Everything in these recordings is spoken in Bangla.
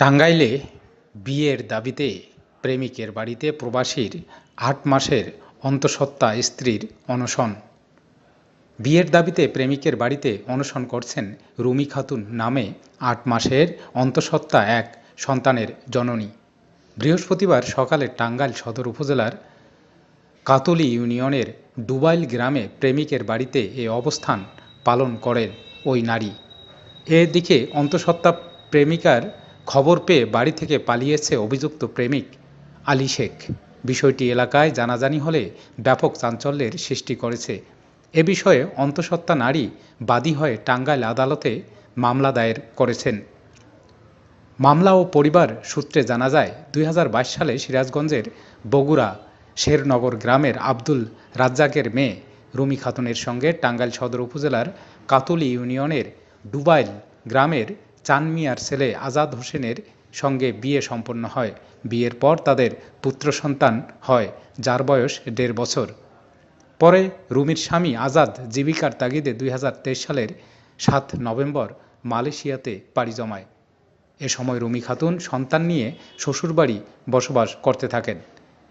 টাঙ্গাইলে বিয়ের দাবিতে প্রেমিকের বাড়িতে প্রবাসীর আট মাসের অন্তঃসত্ত্বা স্ত্রীর অনশন। বিয়ের দাবিতে প্রেমিকের বাড়িতে অনশন করছেন রুমি খাতুন নামে আট মাসের অন্তঃসত্ত্বা এক সন্তানের জননী। বৃহস্পতিবার সকালে টাঙ্গাইল সদর উপজেলার কাতলি ইউনিয়নের ডুবাইল গ্রামে প্রেমিকের বাড়িতে এ অবস্থান পালন করেন ওই নারী। এদিকে অন্তঃসত্ত্বা প্রেমিকার খবর পেয়ে বাড়ি থেকে পালিয়েছে অভিযুক্ত প্রেমিক আলী শেখ। বিষয়টি এলাকায় জানাজানি হলে ব্যাপক চাঞ্চল্যের সৃষ্টি করেছে। এ বিষয়ে অন্তঃসত্ত্বা নারী বাদী হয়ে টাঙ্গাইল আদালতে মামলা দায়ের করেছেন। মামলা ও পরিবার সূত্রে জানা যায়, দুই হাজার বাইশ সালে সিরাজগঞ্জের বগুড়া শেরনগর গ্রামের আব্দুল রাজ্জাকের মেয়ে রুমি খাতুনের সঙ্গে টাঙ্গাইল সদর উপজেলার কাতুলি ইউনিয়নের ডুবাইল গ্রামের চানমিয়ার ছেলে আজাদ হোসেনের সঙ্গে বিয়ে সম্পন্ন হয়। বিয়ের পর তাদের পুত্র সন্তান হয়, যার বয়স দেড় বছর। পরে রুমির স্বামী আজাদ জীবিকার তাগিদে দুই হাজার তেইশ সালের সাত নভেম্বর মালয়েশিয়াতে পাড়ি জমায়। এ সময় রুমি খাতুন সন্তান নিয়ে শ্বশুরবাড়ি বসবাস করতে থাকেন।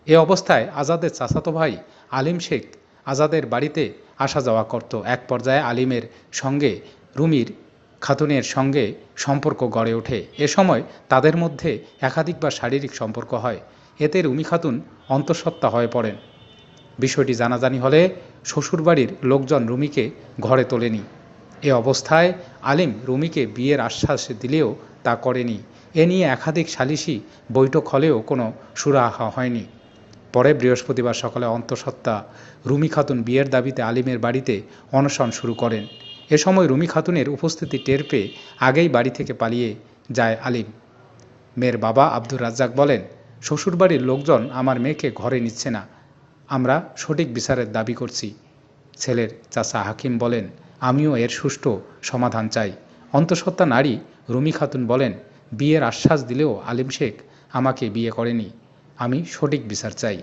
এ অবস্থায় আজাদের চাচাতো ভাই আলিম শেখ আজাদের বাড়িতে আসা যাওয়া করত। এক পর্যায়ে আলিমের সঙ্গে রুমির খাতুনের সঙ্গে সম্পর্ক গড়ে ওঠে। এ সময় তাদের মধ্যে একাধিকবার শারীরিক সম্পর্ক হয়। এতে রুমি খাতুন অন্তঃসত্ত্বা হয়ে পড়েন। বিষয়টি জানাজানি হলে শ্বশুরবাড়ির লোকজন রুমিকে ঘরে তোলেনি। এ অবস্থায় আলিম রুমিকে বিয়ের আশ্বাস দিলেও তা করেনি। এ নিয়ে একাধিক সালিশি বৈঠক হলেও কোনো সুরাহা হয়নি। পরে বৃহস্পতিবার সকালে অন্তঃসত্ত্বা রুমি খাতুন বিয়ের দাবিতে আলিমের বাড়িতে অনশন শুরু করেন। এ সময় রুমি খাতুনের উপস্থিতি টের পেয়ে আগেই বাড়ি থেকে পালিয়ে যায় আলিম। মেয়ের বাবা আব্দুর রাজ্জাক বলেন, শ্বশুরবাড়ির লোকজন আমার মেয়েকে ঘরে নিচ্ছে না। আমরা সঠিক বিচারের দাবি করছি। ছেলের চাচা হাকিম বলেন, আমিও এর সুষ্ঠু সমাধান চাই। অন্তঃসত্ত্বা নারী রুমি খাতুন বলেন, বিয়ের আশ্বাস দিলেও আলিম শেখ আমাকে বিয়ে করেনি। আমি সঠিক বিচার চাই।